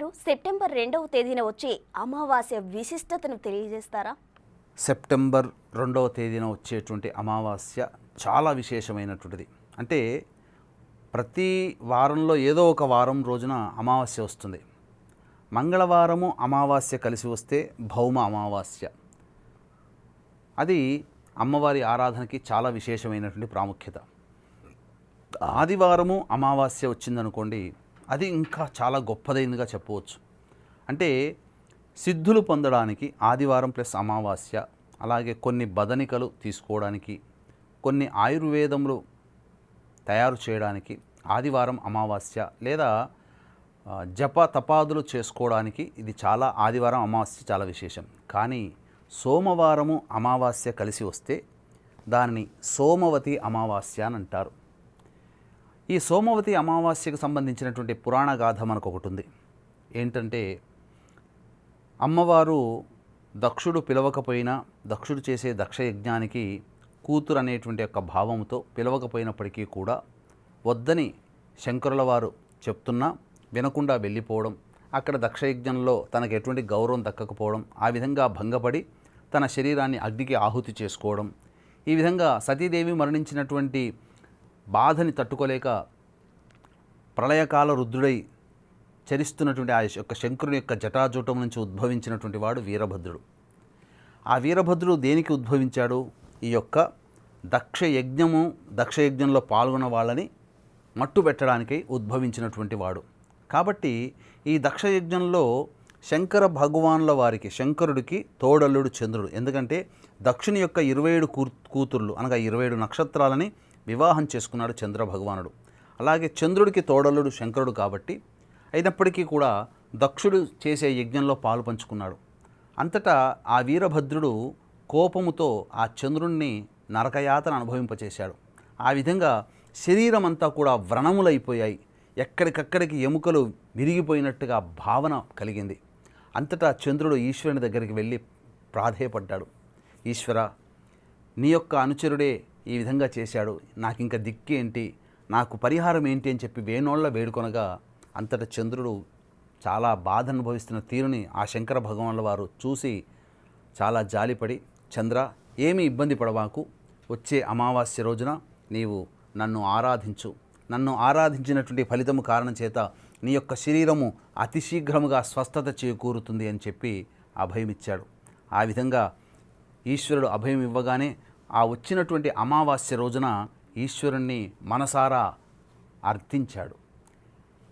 గారు సెప్టెంబర్ రెండవ తేదీన వచ్చే అమావాస్య విశిష్టతను తెలియజేస్తారా? సెప్టెంబర్ రెండవ తేదీన వచ్చేటువంటి అమావాస్య చాలా విశేషమైనటువంటిది. అంటే ప్రతి వారంలో ఏదో ఒక వారం రోజున అమావాస్య వస్తుంది. మంగళవారము అమావాస్య కలిసి వస్తే భౌమ అమావాస్య. అది అమ్మవారి ఆరాధనకి చాలా విశేషమైనటువంటి ప్రాముఖ్యత. ఆదివారము అమావాస్య వచ్చిందనుకోండి అది ఇంకా చాలా గొప్పదైనదిగా చెప్పవచ్చు. అంటే సిద్ధులు పొందడానికి ఆదివారం ప్లస్ అమావాస్య అలాగే కొన్ని బదనికలు తీసుకోవడానికి కొన్ని ఆయుర్వేదములు తయారు చేయడానికి ఆదివారం అమావాస్య లేదా జప తపాదులు చేసుకోవడానికి ఇది చాలా ఆదివారం అమావాస్య చాలా విశేషం. కానీ సోమవారము అమావాస్య కలిసి వస్తే దానిని సోమవతి అమావాస్య అని అంటారు. ఈ సోమవతి అమావాస్యకు సంబంధించినటువంటి పురాణ గాథ మనకు ఒకటి ఉంది ఏంటంటే అమ్మవారు దక్షుడు పిలవకపోయినా దక్షుడు చేసే దక్ష యజ్ఞానికి కూతురు అనేటువంటి యొక్క భావంతో పిలవకపోయినప్పటికీ కూడా వద్దని శంకరుల వారు చెప్తున్నా వినకుండా వెళ్ళిపోవడం అక్కడ దక్షయజ్ఞంలో తనకు ఎటువంటి గౌరవం దక్కకపోవడం ఆ విధంగా భంగపడి తన శరీరాన్ని అగ్నికి ఆహుతి చేసుకోవడం ఈ విధంగా సతీదేవి మరణించినటువంటి బాధని తట్టుకోలేక ప్రళయకాల రుద్రుడై చరిస్తున్నటువంటి ఆ యొక్క శంకరుని యొక్క జటాజూటం నుంచి ఉద్భవించినటువంటి వాడు వీరభద్రుడు. ఆ వీరభద్రుడు దేనికి ఉద్భవించాడు? ఈ యొక్క దక్ష యజ్ఞము దక్ష యజ్ఞంలో పాల్గొన్న వాళ్ళని మట్టు పెట్టడానికి ఉద్భవించినటువంటి వాడు. కాబట్టి ఈ దక్ష యజ్ఞంలో శంకర భగవాన్ల వారికి శంకరుడికి తోడల్లుడు చంద్రుడు. ఎందుకంటే దక్షుని యొక్క ఇరవై ఏడు కూతుర్లు అనగా ఇరవై ఏడు నక్షత్రాలని వివాహం చేసుకున్నాడు చంద్ర భగవానుడు అలాగే చంద్రుడికి తోడల్లుడు శంకరుడు కాబట్టి అయినప్పటికీ కూడా దక్షుడు చేసే యజ్ఞంలో పాలు పంచుకున్నాడు. అంతటా ఆ వీరభద్రుడు కోపముతో ఆ చంద్రుణ్ణి నరకయాతన అనుభవింపచేశాడు. ఆ విధంగా శరీరం అంతా కూడా వ్రణములైపోయాయి. ఎక్కడికక్కడికి ఎముకలు విరిగిపోయినట్టుగా భావన కలిగింది. అంతటా చంద్రుడు ఈశ్వరుని దగ్గరికి వెళ్ళి ప్రాధేయపడ్డాడు. ఈశ్వర నీ యొక్క అనుచరుడే ఈ విధంగా చేశాడు. నాకు ఇంకా దిక్కేంటి నాకు పరిహారం ఏంటి అని చెప్పి వేణోళ్ళ వేడుకొనగా అంతట చంద్రుడు చాలా బాధ అనుభవిస్తున్న తీరుని ఆ శంకర భగవానుల వారు చూసి చాలా జాలిపడి చంద్ర ఏమీ ఇబ్బంది పడవాకు. వచ్చే అమావాస్య రోజున నీవు నన్ను ఆరాధించు. నన్ను ఆరాధించినటువంటి ఫలితము కారణం చేత నీ యొక్క శరీరము అతి శీఘ్రముగా స్వస్థత చేకూరుతుంది అని చెప్పి అభయమిచ్చాడు. ఆ విధంగా ఈశ్వరుడు అభయం ఇవ్వగానే ఆ వచ్చినటువంటి అమావాస్య రోజున ఈశ్వరుణ్ణి మనసారా అర్థించాడు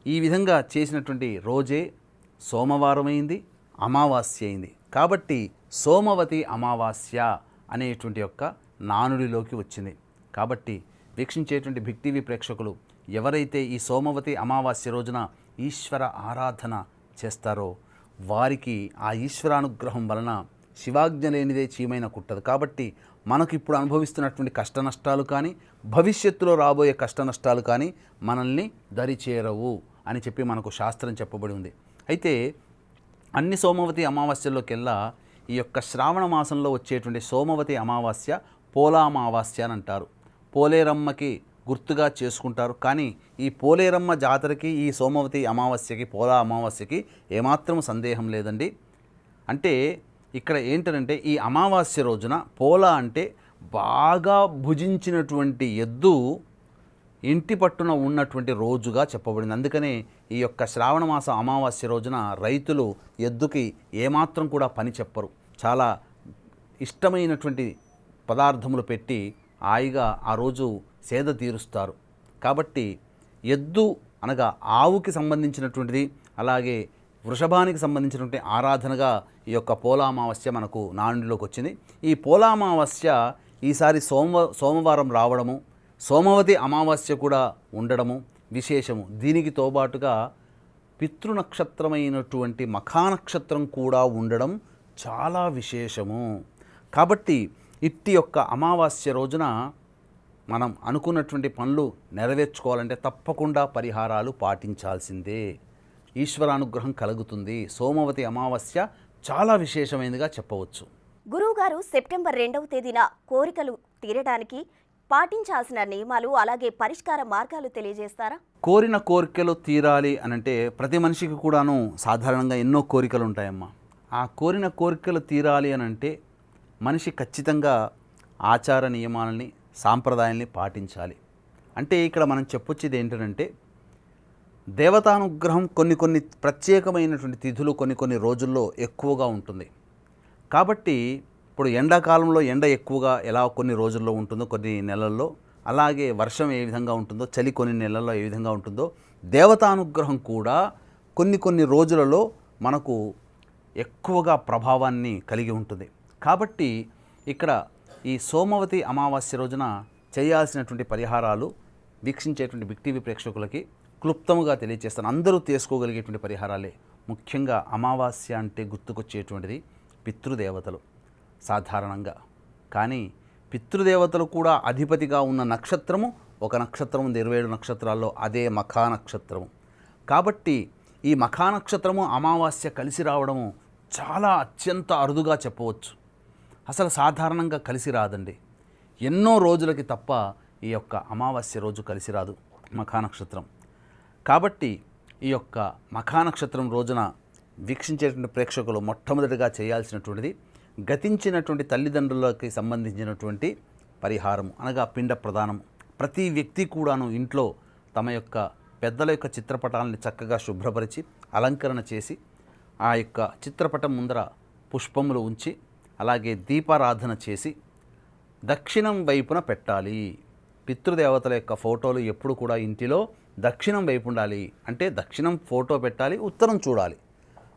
ఈ విధంగా చేసినటువంటి రోజే సోమవారమైంది అమావాస్య అయింది. కాబట్టి సోమవతి అమావాస్య అనేటువంటి యొక్క నానుడిలోకి వచ్చింది. కాబట్టి వీక్షించేటువంటి భిక్టివి టీవీ ప్రేక్షకులు ఎవరైతే ఈ సోమవతి అమావాస్య రోజున ఈశ్వర ఆరాధన చేస్తారో వారికి ఆ ఈశ్వరానుగ్రహం వలన శివాజ్ఞ లేనిదే చీమైన కుట్టదు. కాబట్టి మనకు ఇప్పుడు అనుభవిస్తున్నటువంటి కష్ట నష్టాలు కానీ భవిష్యత్తులో రాబోయే కష్ట నష్టాలు కానీ మనల్ని దరి చేరవు అని చెప్పి మనకు శాస్త్రం చెప్పబడి ఉంది. అయితే అన్ని సోమవతి అమావాస్యల్లోకెల్లా ఈ యొక్క శ్రావణ మాసంలో వచ్చేటువంటి సోమవతి అమావాస్య పోలా అమావాస్య అని అంటారు. పోలేరమ్మకి గుర్తుగా చేసుకుంటారు. కానీ ఈ పోలేరమ్మ జాతరకి ఈ సోమవతి అమావాస్యకి పోలా అమావాస్యకి ఏమాత్రం సందేహం లేదండి. అంటే ఇక్కడ ఏంటంటే ఈ అమావాస్య రోజున పోలా అంటే బాగా భుజించినటువంటి ఎద్దు ఇంటి పట్టున ఉన్నటువంటి రోజుగా చెప్పబడింది. అందుకనే ఈ యొక్క శ్రావణ మాస అమావాస్య రోజున రైతులు ఎద్దుకి ఏమాత్రం కూడా పని చెప్పరు. చాలా ఇష్టమైనటువంటి పదార్థములు పెట్టి హాయిగా ఆ రోజు సేద తీరుస్తారు. కాబట్టి ఎద్దు అనగా ఆవుకి సంబంధించినటువంటిది అలాగే వృషభానికి సంబంధించినటువంటి ఆరాధనగా ఈ యొక్క పోలామావాస్య మనకు నానుడిలోకి వచ్చింది ఈ పోలామావాస్య ఈసారి సోమ సోమవారం రావడము సోమవతి అమావాస్య కూడా ఉండడము విశేషము. దీనికి తోబాటుగా పితృనక్షత్రమైనటువంటి మఖానక్షత్రం కూడా ఉండడం చాలా విశేషము. కాబట్టి ఇట్టి యొక్క అమావాస్య రోజున మనం అనుకున్నటువంటి పనులు నెరవేర్చుకోవాలంటే తప్పకుండా పరిహారాలు పాటించాల్సిందే. ఈశ్వరానుగ్రహం కలుగుతుంది. సోమవతి అమావాస్య చాలా విశేషమైనదిగా చెప్పవచ్చు. గురువుగారు సెప్టెంబర్ రెండవ తేదీన కోరికలు తీరడానికి పాటించాల్సిన నియమాలు అలాగే పరిష్కార మార్గాలు తెలియజేస్తారా? కోరిన కోరికలు తీరాలి అని అంటే ప్రతి మనిషికి కూడాను సాధారణంగా ఎన్నో కోరికలు ఉంటాయమ్మా ఆ కోరిన కోరికలు తీరాలి అని అంటే మనిషి ఖచ్చితంగా ఆచార నియమాలని సాంప్రదాయాల్ని పాటించాలి. అంటే ఇక్కడ మనం చెప్పొచ్చేది ఏంటంటే దేవతానుగ్రహం కొన్ని కొన్ని ప్రత్యేకమైనటువంటి తిథులు కొన్ని కొన్ని రోజుల్లో ఎక్కువగా ఉంటుంది. కాబట్టి ఇప్పుడు ఎండాకాలంలో ఎండ ఎక్కువగా ఎలా కొన్ని రోజుల్లో ఉంటుందో కొన్ని నెలల్లో అలాగే వర్షం ఏ విధంగా ఉంటుందో చలి కొన్ని నెలల్లో ఏ విధంగా ఉంటుందో దేవతానుగ్రహం కూడా కొన్ని కొన్ని రోజులలో మనకు ఎక్కువగా ప్రభావాన్ని కలిగి ఉంటుంది. కాబట్టి ఇక్కడ ఈ సోమవతి అమావాస్య రోజున చేయాల్సినటువంటి పరిహారాలు వీక్షించేటువంటి బిక్టీవీ ప్రేక్షకులకి క్లుప్తముగా తెలియజేస్తాను అందరూ చేసుకోగలిగేటువంటి పరిహారాలే. ముఖ్యంగా అమావాస్య అంటే గుర్తుకొచ్చేటువంటిది పితృదేవతలు సాధారణంగా. కానీ పితృదేవతలు కూడా అధిపతిగా ఉన్న నక్షత్రము ఒక నక్షత్రం ఉంది. ఇరవై ఏడు నక్షత్రాల్లో అదే మఖా నక్షత్రము కాబట్టి ఈ మఖా నక్షత్రము అమావాస్య కలిసి రావడము చాలా అత్యంత అరుదుగా చెప్పవచ్చు. అసలు సాధారణంగా కలిసి రాదండి. ఎన్నో రోజులకి తప్ప ఈ యొక్క అమావాస్య రోజు కలిసి రాదు మఖా నక్షత్రం కాబట్టి ఈ యొక్క మఖానక్షత్రం రోజున వీక్షించేటువంటి ప్రేక్షకులు మొట్టమొదటిగా చేయాల్సినటువంటిది గతించినటువంటి తల్లిదండ్రులకి సంబంధించినటువంటి పరిహారం అనగా పిండ ప్రదానం. ప్రతి వ్యక్తి కూడాను ఇంట్లో తమ యొక్క పెద్దల యొక్క చిత్రపటాలని చక్కగా శుభ్రపరిచి అలంకరణ చేసి ఆ యొక్క చిత్రపటం ముందర పుష్పములు ఉంచి అలాగే దీపారాధన చేసి దక్షిణం వైపున పెట్టాలి. పితృదేవతల యొక్క ఫోటోలు ఎప్పుడు కూడా ఇంటిలో దక్షిణం వైపు ఉండాలి. అంటే దక్షిణం ఫోటో పెట్టాలి ఉత్తరం చూడాలి.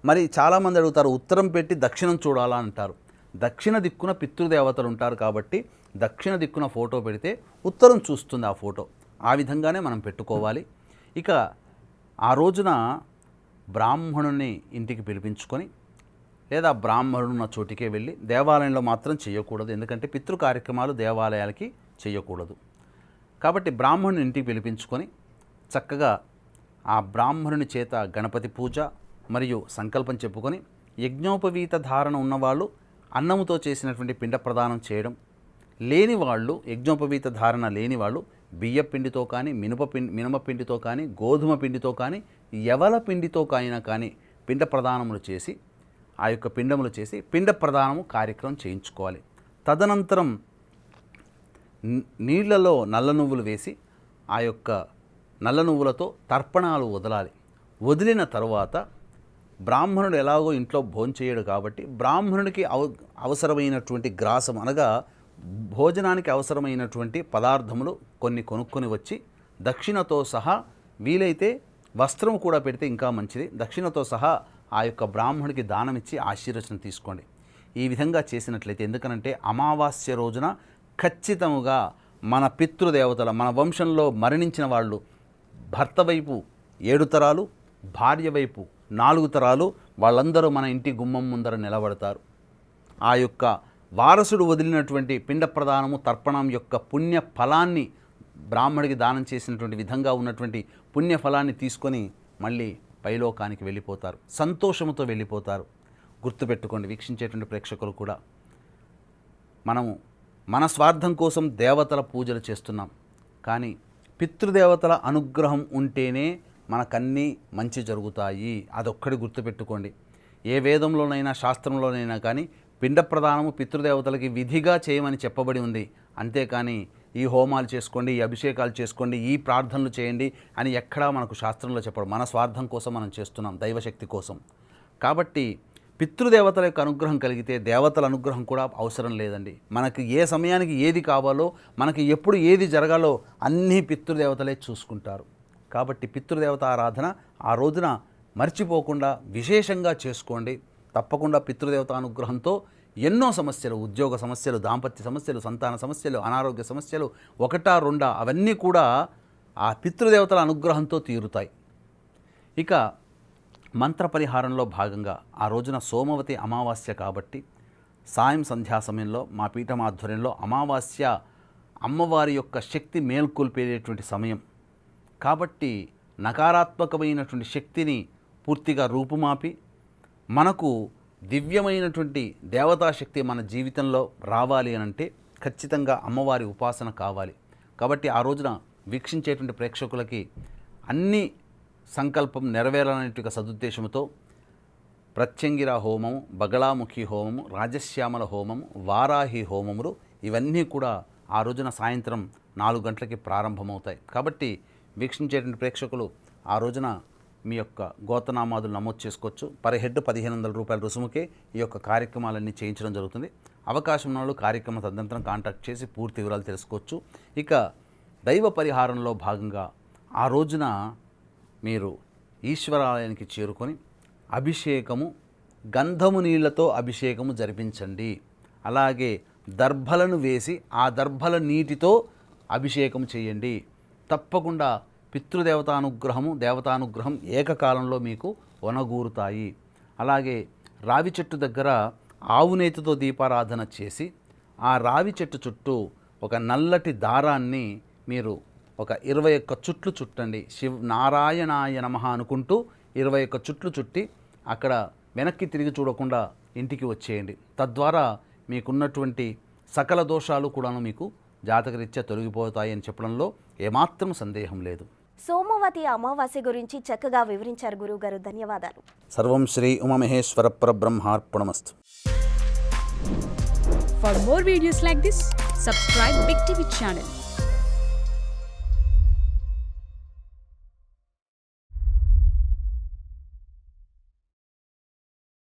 మరి చాలామంది అడుగుతారు ఉత్తరం పెట్టి దక్షిణం చూడాలా అంటారు. దక్షిణ దిక్కున పితృదేవతలు ఉంటారు కాబట్టి దక్షిణ దిక్కున ఫోటో పెడితే ఉత్తరం చూస్తుంది ఆ ఫోటో. ఆ విధంగానే మనం పెట్టుకోవాలి. ఇక ఆ రోజున బ్రాహ్మణుని ఇంటికి పిలిపించుకొని లేదా బ్రాహ్మణుడు ఉన్న చోటికే వెళ్ళి దేవాలయంలో మాత్రం చేయకూడదు ఎందుకంటే పితృ కార్యక్రమాలు దేవాలయాలకి చేయకూడదు కాబట్టి బ్రాహ్మణుని ఇంటికి పిలిపించుకొని చక్కగా ఆ బ్రాహ్మణుని చేత గణపతి పూజ మరియు సంకల్పం చెప్పుకొని యజ్ఞోపవీత ధారణ ఉన్నవాళ్ళు అన్నముతో చేసినటువంటి పిండ ప్రదానం చేయడం లేని వాళ్ళు యజ్ఞోపవీత ధారణ లేని వాళ్ళు బియ్య పిండితో కానీ మినప పిండి మినప పిండితో కానీ గోధుమ పిండితో కానీ ఎవల పిండితో అయినా కానీ పిండ ప్రదానములు చేసి ఆ యొక్క పిండములు చేసి పిండ ప్రదానము కార్యక్రమం చేయించుకోవాలి. తదనంతరం నీళ్ళలో నల్ల నువ్వులు వేసి ఆ యొక్క నల్ల నువ్వులతో తర్పణాలు వదలాలి. వదిలిన తరువాత బ్రాహ్మణుడు ఎలాగో ఇంట్లో భోంచేయడు కాబట్టి బ్రాహ్మణుడికి అవ అవసరమైనటువంటి గ్రాసం అనగా భోజనానికి అవసరమైనటువంటి పదార్థములు కొన్ని కొనుక్కొని వచ్చి దక్షిణతో సహా వీలైతే వస్త్రం కూడా పెడితే ఇంకా మంచిది. దక్షిణతో సహా ఆ యొక్క బ్రాహ్మణుడికి దానం ఇచ్చి ఆశీర్వచనం తీసుకోండి. ఈ విధంగా చేసినట్లయితే ఎందుకనంటే అమావాస్య రోజున ఖచ్చితముగా మన పితృదేవతల మన వంశంలో మరణించిన వాళ్ళు భర్త వైపు ఏడు తరాలు భార్య వైపు నాలుగు తరాలు వాళ్ళందరూ మన ఇంటి గుమ్మం ముందర నిలబడతారు. ఆ యొక్క వారసుడు వదిలినటువంటి పిండ ప్రదానము తర్పణం యొక్క పుణ్య ఫలాన్ని బ్రాహ్మడికి దానం చేసినటువంటి విధంగా ఉన్నటువంటి పుణ్య ఫలాన్ని తీసుకొని మళ్ళీ పైలోకానికి వెళ్ళిపోతారు. సంతోషముతో వెళ్ళిపోతారు. గుర్తుపెట్టుకోండి వీక్షించేటువంటి ప్రేక్షకులు కూడా. మనము మన స్వార్థం కోసం దేవతల పూజలు చేస్తున్నాం. కానీ పితృదేవతల అనుగ్రహం ఉంటేనే మనకన్నీ మంచి జరుగుతాయి. అదొక్కడి గుర్తుపెట్టుకోండి. ఏ వేదంలోనైనా శాస్త్రంలోనైనా కానీ పిండ ప్రదానము పితృదేవతలకి విధిగా చేయమని చెప్పబడి ఉంది. అంతేకాని ఈ హోమాలు చేసుకోండి ఈ అభిషేకాలు చేసుకోండి ఈ ప్రార్థనలు చేయండి అని ఎక్కడా మనకు శాస్త్రంలో చెప్పడం మన స్వార్థం కోసం మనం చేస్తున్నాం దైవశక్తి కోసం. కాబట్టి పితృదేవతల యొక్క అనుగ్రహం కలిగితే దేవతల అనుగ్రహం కూడా అవసరం లేదండి. మనకి ఏ సమయానికి ఏది కావాలో మనకి ఎప్పుడు ఏది జరగాలో అన్నీ పితృదేవతలే చూసుకుంటారు. కాబట్టి పితృదేవత ఆరాధన ఆ రోజున మర్చిపోకుండా విశేషంగా చేసుకోండి. తప్పకుండా పితృదేవత అనుగ్రహంతో ఎన్నో సమస్యలు ఉద్యోగ సమస్యలు దాంపత్య సమస్యలు సంతాన సమస్యలు అనారోగ్య సమస్యలు ఒకటా రెండా అవన్నీ కూడా ఆ పితృదేవతల అనుగ్రహంతో తీరుతాయి. ఇక మంత్ర పరిహారంలో భాగంగా ఆ రోజున సోమవతి అమావాస్య కాబట్టి సాయం సంధ్యా సమయంలో మా పీఠం ఆధ్వర్యంలో అమావాస్య అమ్మవారి యొక్క శక్తి మేల్కొల్పేటటువంటి సమయం. కాబట్టి నకారాత్మకమైనటువంటి శక్తిని పూర్తిగా రూపుమాపి మనకు దివ్యమైనటువంటి దేవతాశక్తి మన జీవితంలో రావాలి అని అంటే ఖచ్చితంగా అమ్మవారి ఉపాసన కావాలి. కాబట్టి ఆ రోజున వీక్షించేటువంటి ప్రేక్షకులకి అన్ని సంకల్పం నెరవేరాలనే సదుద్దేశంతో ప్రత్యంగిర హోమము బగళాముఖి హోమము రాజశ్యామల హోమము వారాహి హోమములు ఇవన్నీ కూడా ఆ రోజున సాయంత్రం నాలుగు గంటలకి ప్రారంభమవుతాయి. కాబట్టి వీక్షించేటువంటి ప్రేక్షకులు ఆ రోజున మీ యొక్క గోతనామాదులు నమోదు చేసుకోవచ్చు. పర్ హెడ్ పదిహేను వందల రూపాయల రుసుముకే ఈ యొక్క కార్యక్రమాలన్నీ చేయించడం జరుగుతుంది. అవకాశం ఉన్నవాళ్ళు కార్యక్రమ తదనంతరం కాంటాక్ట్ చేసి పూర్తి వివరాలు తెలుసుకోవచ్చు. ఇక దైవ పరిహారంలో భాగంగా ఆ రోజున మీరు ఈశ్వరాలయానికి చేరుకొని అభిషేకము గంధము నీళ్ళతో అభిషేకము జరిపించండి. అలాగే దర్భలను వేసి ఆ దర్భల నీటితో అభిషేకం చేయండి. తప్పకుండా పితృదేవతానుగ్రహము దేవతానుగ్రహం ఏకకాలంలో మీకు వనగూరుతాయి. అలాగే రావి చెట్టు దగ్గర ఆవునేతితో దీపారాధన చేసి ఆ రావి చెట్టు చుట్టూ ఒక నల్లటి దారాన్ని మీరు ఒక ఇరవై ఒక్క చుట్లు చుట్టండి. శివ్ నారాయణాయ నమః అనుకుంటూ ఇరవై ఒక్క చుట్లు చుట్టి అక్కడ వెనక్కి తిరిగి చూడకుండా ఇంటికి వచ్చేయండి. తద్వారా మీకున్నటువంటి సకల దోషాలు కూడాను మీకు జాతకరీత్యా తొలగిపోతాయి అని చెప్పడంలో ఏమాత్రం సందేహం లేదు. సోమవతి అమావాస్య గురించి చక్కగా వివరించారు గురువుగారు. ధన్యవాదాలు. సర్వం Shri Umamaheshwara పరబ్రహ్మార్పణమస్తు. For more videos like this, subscribe Big TV channel.